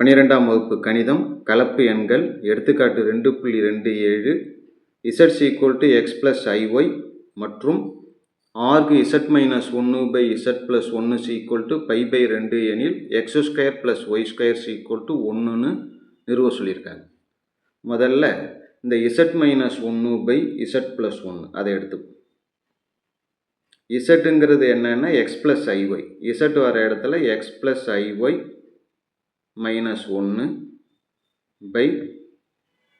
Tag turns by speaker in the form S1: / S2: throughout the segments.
S1: பன்னிரெண்டாம் வகுப்பு கணிதம் கலப்பு எண்கள் எடுத்துக்காட்டு ரெண்டு புள்ளி ரெண்டு ஏழு Z equal to X plus I Y மற்றும் ஆர்கு இசட் மைனஸ் ஒன்று பை இசட் ப்ளஸ் ஒன்று சீக்குவல் டு பை பை ரெண்டு எனில் X square plus Y square equal to ஒன்றுன்னு நிறுவ சொல்லியிருக்காங்க. முதல்ல இந்த இசட் மைனஸ் ஒன்று பை இசட் ப்ளஸ் ஒன்று அதை எடுத்துப்போம் இசட்டுங்கிறது என்னென்னா எக்ஸ் ப்ளஸ் ஐஒய் இசட் வர இடத்துல X plus I Y minus ஒன்று பை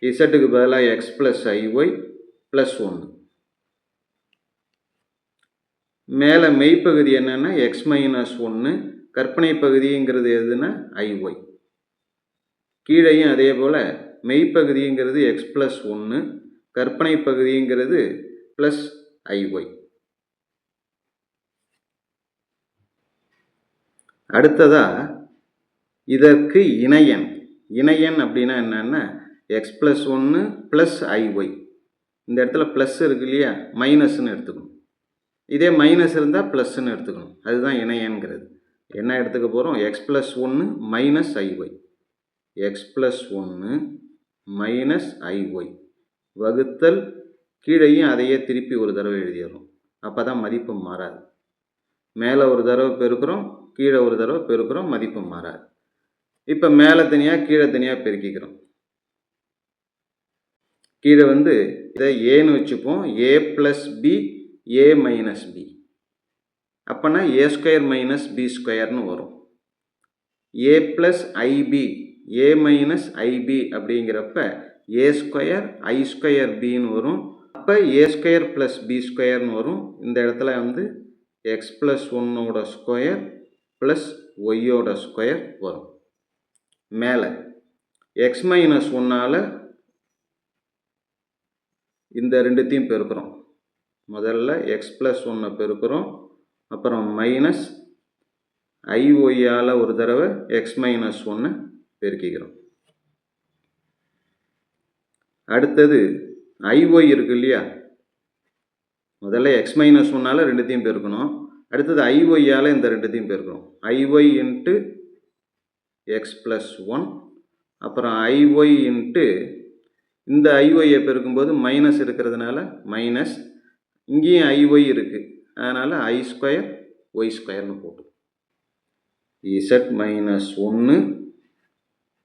S1: இசட்டுக்கு பதிலாக எக்ஸ் ப்ளஸ் ஐஒய் ப்ளஸ் ஒன்று மேலே மெய்ப்பகுதி என்னென்னா எக்ஸ் மைனஸ் ஒன்று கற்பனை பகுதிங்கிறது எதுனா ஐஒய் கீழையும் அதே போல் மெய்ப்பகுதிங்கிறது எக்ஸ் ப்ளஸ் ஒன்று கற்பனை பகுதிங்கிறது ப்ளஸ் ஐஒய் அடுத்ததாக இதற்கு இணையன். இணையன் அப்படின்னா என்னென்னா எக்ஸ் ப்ளஸ் ஒன்று ப்ளஸ் ஐஒய் இந்த இடத்துல ப்ளஸ் இருக்கு இல்லையா? மைனஸ்ன்னு எடுத்துக்கணும். இதே மைனஸ் இருந்தால் ப்ளஸ்ன்னு எடுத்துக்கணும். அதுதான் இணையன்கிறது. என்ன எடுத்துக்க போகிறோம் எக்ஸ் ப்ளஸ் ஒன்று minus I Y X plus ஒன்று மைனஸ் ஐஒய் வகுத்தல் கீழையும் அதையே திருப்பி ஒரு தடவை எழுதிடுறோம். அப்போ தான் மதிப்பு மாறாது. மேலே ஒரு தடவை பெருக்கிறோம் கீழே ஒரு தடவை பெருக்கிறோம் மதிப்பு மாறாது. இப்போ மேலே தனியாக கீழே தனியாக பெருக்கிக்கிறோம். கீழே வந்து இதை ஏன்னு வச்சுப்போம். A plus B A minus B அப்போனா ஏ ஸ்கொயர் மைனஸ் பி ஸ்கொயர்னு வரும். A plus I B A minus I B அப்படிங்கிறப்ப ஏ ஸ்கொயர் ஐ ஸ்கொயர் பின்னு வரும். அப்போ ஏ ஸ்கொயர் ப்ளஸ் பி ஸ்கொயர்னு வரும். இந்த இடத்துல வந்து எக்ஸ் ப்ளஸ் ஒன்னோட ஸ்கொயர் ப்ளஸ் ஒய்யோட ஸ்கொயர் வரும். மேலே. எக்ஸ் மைனஸ் ஒன்னால் இந்த ரெண்டுத்தையும் பெருக்கிறோம். முதல்ல எக்ஸ் ப்ளஸ் ஒன்றை பெருக்கிறோம். அப்புறம் மைனஸ் ஐஒய்யால் ஒரு தடவை எக்ஸ் மைனஸ் ஒன்று பெருக்கிக்கிறோம். அடுத்தது ஐஒய் இருக்கு இல்லையா? முதல்ல எக்ஸ் மைனஸ் ஒன்னால் ரெண்டுத்தையும் பெருக்கணும். அடுத்தது ஐஒய்யால் இந்த ரெண்டுத்தையும் பெருக்கணும் I Y into X plus one அப்புறம் ஐஒய் இன்ட்டு இந்த ஐஒய்யை பெருக்கும்போது மைனஸ் இருக்கிறதுனால மைனஸ் இங்கேயும் ஐஒய் இருக்குது அதனால் ஐ ஸ்கொயர் ஒய் ஸ்கொயர்னு போட்டு இசட் மைனஸ் ஒன்று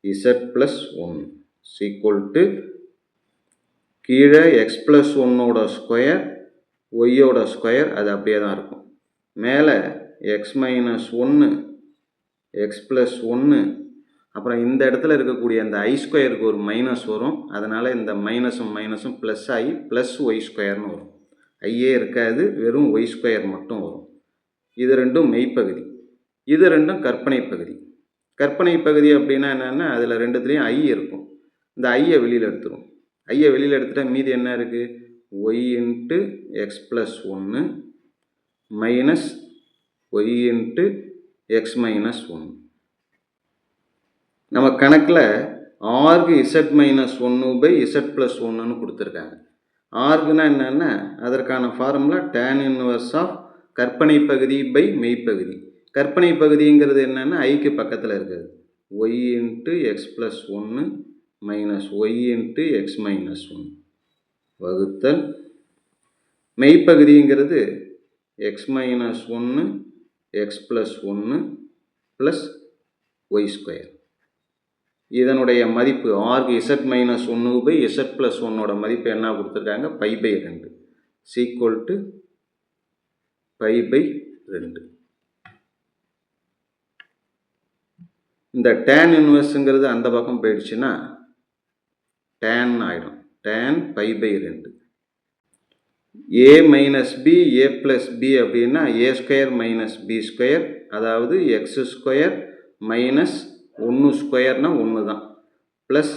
S1: Z plus one equal to கீழே எக்ஸ் ப்ளஸ் ஒன்னோட ஸ்கொயர் ஒய்யோட ஸ்கொயர் அது அப்படியே தான் இருக்கும். மேலே எக்ஸ் மைனஸ் ஒன்று எக்ஸ் ப்ளஸ் ஒன்று அப்புறம் இந்த இடத்துல இருக்கக்கூடிய அந்த ஐ ஸ்கொயருக்கு ஒரு மைனஸ் வரும். அதனால் இந்த மைனஸும் மைனஸும் ப்ளஸ் ஆகி ப்ளஸ் ஒய் ஸ்கொயர்னு வரும். ஐயே இருக்காது வெறும் ஒய் ஸ்கொயர் மட்டும் வரும். இது ரெண்டும் மெய்ப்பகுதி. இது ரெண்டும் கற்பனை பகுதி. கற்பனை பகுதி அப்படின்னா என்னென்னா அதில் ரெண்டுத்துலேயும் ஐ இருக்கும். இந்த ஐயை வெளியில் எடுத்துரும். ஐயை வெளியில் எடுத்துட்டால் மீதி என்ன இருக்குது ஒய் இன்ட்டு எக்ஸ் ப்ளஸ் ஒன்று minus Y into X minus ஒன்று நம்ம கணக்கில் ஆர்கு இசட் மைனஸ் ஒன்று பை இசட் ப்ளஸ் ஒன்றுன்னு கொடுத்துருக்காங்க. ஆர்குனா என்னென்னா அதற்கான ஃபார்முலா டேன் இன்வர்ஸ் ஆஃப் கற்பனை பகுதி பை மெய்ப்பகுதி. கற்பனை பகுதிங்கிறது என்னென்னா ஐக்கு பக்கத்தில் இருக்குது. ஒய் இன்ட்டு எக்ஸ் ப்ளஸ் ஒன்று minus Y into X minus one வகுத்தல். மெய்ப்பகுதிங்கிறது எக்ஸ் மைனஸ் ஒன்று எக்ஸ் ப்ளஸ் ஒன்று ப்ளஸ் ஒய் ஸ்கொயர் இதனுடைய மதிப்பு ஆர்கு இசட் மைனஸ் ஒன்று பை இசட் ப்ளஸ் ஒன்னோட மதிப்பு என்ன கொடுத்துருக்காங்க? பை பை ரெண்டு. சீக்குவல் டு பை பை ரெண்டு. இந்த டேன் இன்வெர்ஸுங்கிறது அந்த பக்கம் போயிடுச்சுன்னா டேன் ஆகிடும் டேன் பை பை ரெண்டு. A minus B A plus B அப்படின்னா A square minus B square அதாவது எக்ஸ் ஸ்கொயர் மைனஸ் ஒன்று ஸ்கொயர்னால் ஒன்று தான் ப்ளஸ்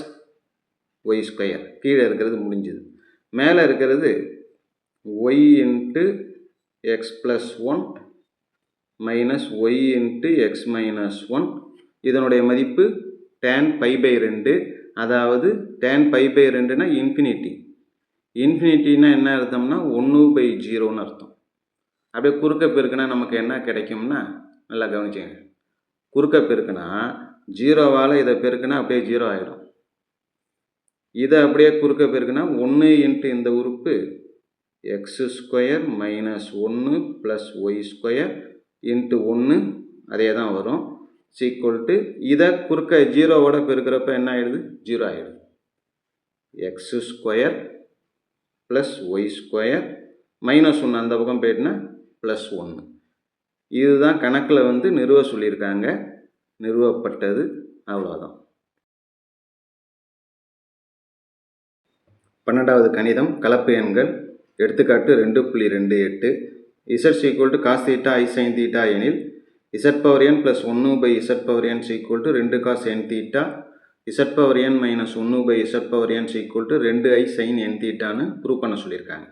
S1: ஒய் ஸ்கொயர் கீழே இருக்கிறது முடிஞ்சுது. மேலே இருக்கிறது Y into X plus one minus Y into X minus one இதனுடைய மதிப்பு டேன் பை பை ரெண்டு அதாவது டேன் பை பை ரெண்டுனா இன்ஃபினிட்டி இன்ஃபினிட்டின்னா என்ன அர்த்தம்னா ஒன்று பை ஜீரோன்னு அர்த்தம். அப்படியே குறுக்க பெருக்குனா நமக்கு என்ன கிடைக்கும்னா நல்லா கவனிச்சுங்க. குறுக்க பெருக்குனா ஜீரோவால் இதை பெருக்குனா அப்படியே ஜீரோ ஆகிடும் இதை அப்படியே குறுக்க பெருக்குனா ஒன்று இன்ட்டு இந்த உறுப்பு எக்ஸ் ஸ்கொயர் மைனஸ் ஒன்று ப்ளஸ் ஒய் ஸ்கொயர் இன்ட்டு ஒன்று அதே தான் வரும். சீக்குவல் டு இதை குறுக்க ஜீரோவோட பெருக்கிறப்ப என்ன ஆகிடுது ஜீரோ ஆகிடுது X square plus Y square minus ஒன்று அந்த பக்கம் போயிட்டுனா ப்ளஸ் ஒன்று இதுதான் கணக்கில் வந்து நிறுவ சொல்லியிருக்காங்க. நிறுவப்பட்டது. அவ்வளோதான் பன்னெண்டாவது கணிதம். கலப்பு எண்கள். எடுத்துக்காட்டு ரெண்டு புள்ளி ரெண்டு எட்டு. Z equal to cos theta I sine theta எனில் இசட் பவர் என் ப்ளஸ் ஒன்று by Z power N equal to ரெண்டு cos N theta Z power N minus ஒன்று by Z power N equal to ரெண்டு I sine N தீட்டான்னு prove பண்ண சொல்லியிருக்காங்க.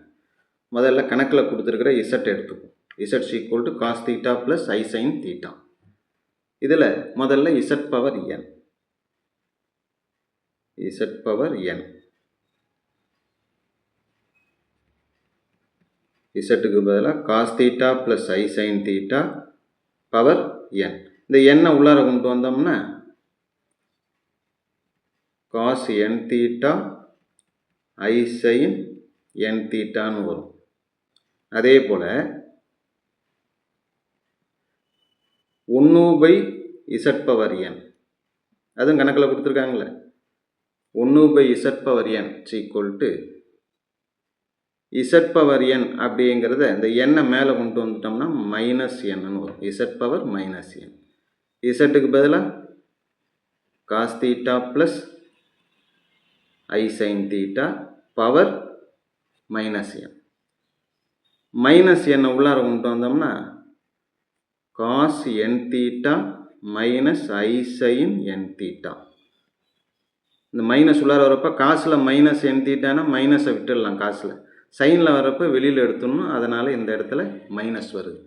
S1: முதல்ல கணக்கில் கொடுத்துருக்கிற இசட் எடுத்துக்கும் Z equal to cos theta plus I sine theta இதில் முதல்ல Z power N Z power N இசட்டுக்கு பதிலாக cos theta plus I sine theta power N இந்த எண்ணை உள்ளார கொண்டு வந்தோம்னா cos N theta I sine N தீட்டான்னு வரும். அதே போல் ஒன்று பை இசட் பவர் என். அதுவும் கணக்கில் கொடுத்துருக்காங்களே ஒன்று by Z power N equal to Z power N அப்படிங்கிறத இந்த எண்ணை மேலே கொண்டு வந்துட்டோம்னா மைனஸ் என்னு வரும். இசட் பவர் மைனஸ் என் இசட்டுக்கு பதிலாக cos theta plus I sine theta power minus N minus என்னை உள்ளார கொண்டு வந்தோம்னா cos N theta minus I sine N theta இந்த மைனஸ் உள்ளார வரப்போ காசில் மைனஸ் என் தீட்டானா மைனஸை விட்டுடலாம் காசில் சைனில் வரப்போ வெளியில் எடுத்துடணும் அதனால் இந்த இடத்துல மைனஸ் வருது.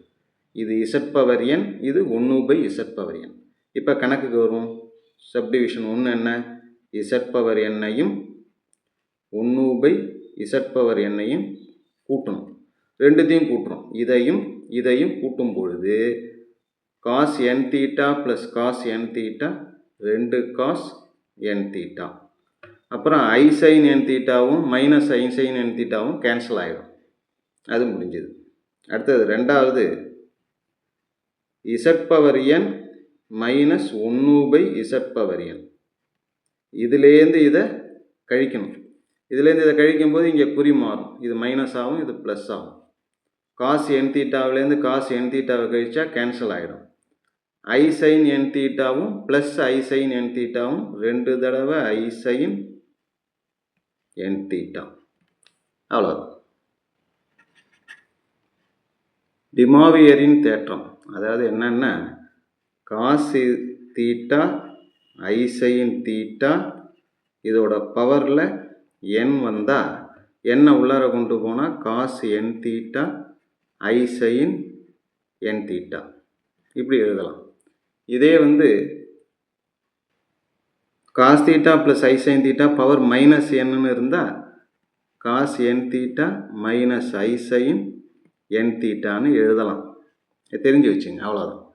S1: இது இசட் பவர் என் இது ஒன்று பை இசட் பவர் என் இப்போ கணக்குக்கு வரும் சப்டிவிஷன் ஒன்று என்ன? இசட் பவர் எண்ணையும் ஒன்று பை இசட் பவர் எண்ணையும் கூட்டணும். ரெண்டுத்தையும் கூட்டுறோம். இதையும் இதையும் கூட்டும் பொழுது cos N theta plus cos N theta ரெண்டு காஸ் என் தீட்டா அப்புறம் ஐ சைன் என் தீட்டாவும் மைனஸ் ஐ சைன் என் தீட்டாவும் கேன்சல் ஆகிடும் அது முடிஞ்சது. அடுத்தது ரெண்டாவது இசட் பவர் என் மைனஸ் ஒன்று பை இசட் பவர் என் இதுலேருந்து இதை கழிக்கணும். இதுலேருந்து இதை கழிக்கும்போது இங்கே குறி மாறும். இது மைனஸ் ஆகும் இது ப்ளஸ் ஆகும். காசு என் தீட்டாவிலேருந்து காசு என் தீட்டாவை கழிச்சா கேன்சல் ஆகிடும் ஐ சைன் என் தீட்டாவும் ப்ளஸ் ஐ சைன் என் தீட்டாவும் ரெண்டு தடவை ஐ சைன் என் தீட்டா அவ்வளோதான் டிமாவியரின் தேற்றம். அதாவது என்னென்னா காசு தீட்டா ஐசையின் தீட்டா இதோட பவரில் என் வந்தால் எண்ணை உள்ளார கொண்டு போனால் காசு என் தீட்டா ஐசைன் என் தீட்டா. இப்படி எழுதலாம். இதே வந்து cos theta plus I sine theta power minus என்னன்னு இருந்தால் cos N theta minus I sine N தீட்டான்னு எழுதலாம். தெரிஞ்சு வச்சுங்க அவ்வளோதான்